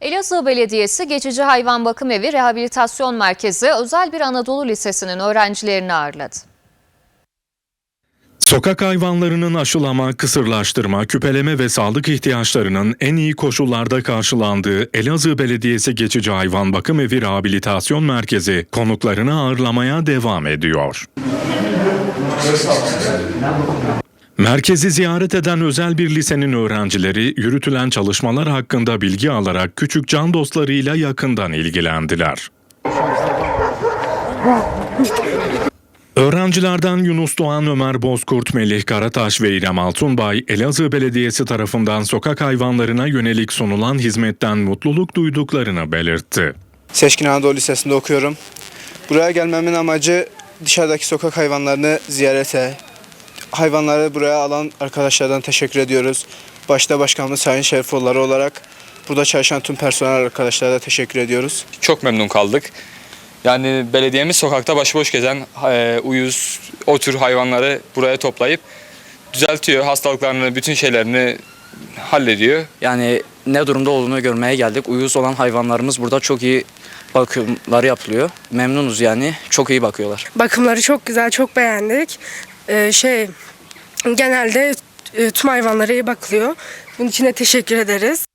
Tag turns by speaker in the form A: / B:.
A: Elazığ Belediyesi Geçici Hayvan Bakım Evi Rehabilitasyon Merkezi özel bir Anadolu Lisesi'nin öğrencilerini ağırladı.
B: Sokak hayvanlarının aşılama, kısırlaştırma, küpeleme ve sağlık ihtiyaçlarının en iyi koşullarda karşılandığı Elazığ Belediyesi Geçici Hayvan Bakım Evi Rehabilitasyon Merkezi konuklarını ağırlamaya devam ediyor. Merkezi ziyaret eden özel bir lisenin öğrencileri yürütülen çalışmalar hakkında bilgi alarak küçük can dostlarıyla yakından ilgilendiler. Öğrencilerden Yunus Doğan, Ömer Bozkurt, Melih Karataş ve İrem Altunbay, Elazığ Belediyesi tarafından sokak hayvanlarına yönelik sunulan hizmetten mutluluk duyduklarını belirtti.
C: Seçkin Anadolu Lisesi'nde okuyorum. Buraya gelmemin amacı dışarıdaki sokak hayvanlarını ziyarete, hayvanları buraya alan arkadaşlardan teşekkür ediyoruz. Başta başkanımız Sayın Şerifoğulları olarak burada çalışan tüm personel arkadaşlara da teşekkür ediyoruz.
D: çok memnun kaldık. Yani belediyemiz sokakta başıboş gezen e, uyuz, o tür hayvanları buraya toplayıp düzeltiyor. Hastalıklarını, bütün şeylerini hallediyor.
E: Yani ne durumda olduğunu görmeye geldik. Uyuz olan hayvanlarımız burada çok iyi bakımları yapılıyor. Memnunuz yani. Çok iyi bakıyorlar.
F: Bakımları çok güzel, çok beğendik. Ee, şey genelde e, tüm hayvanlara iyi bakılıyor. Bunun için de teşekkür ederiz.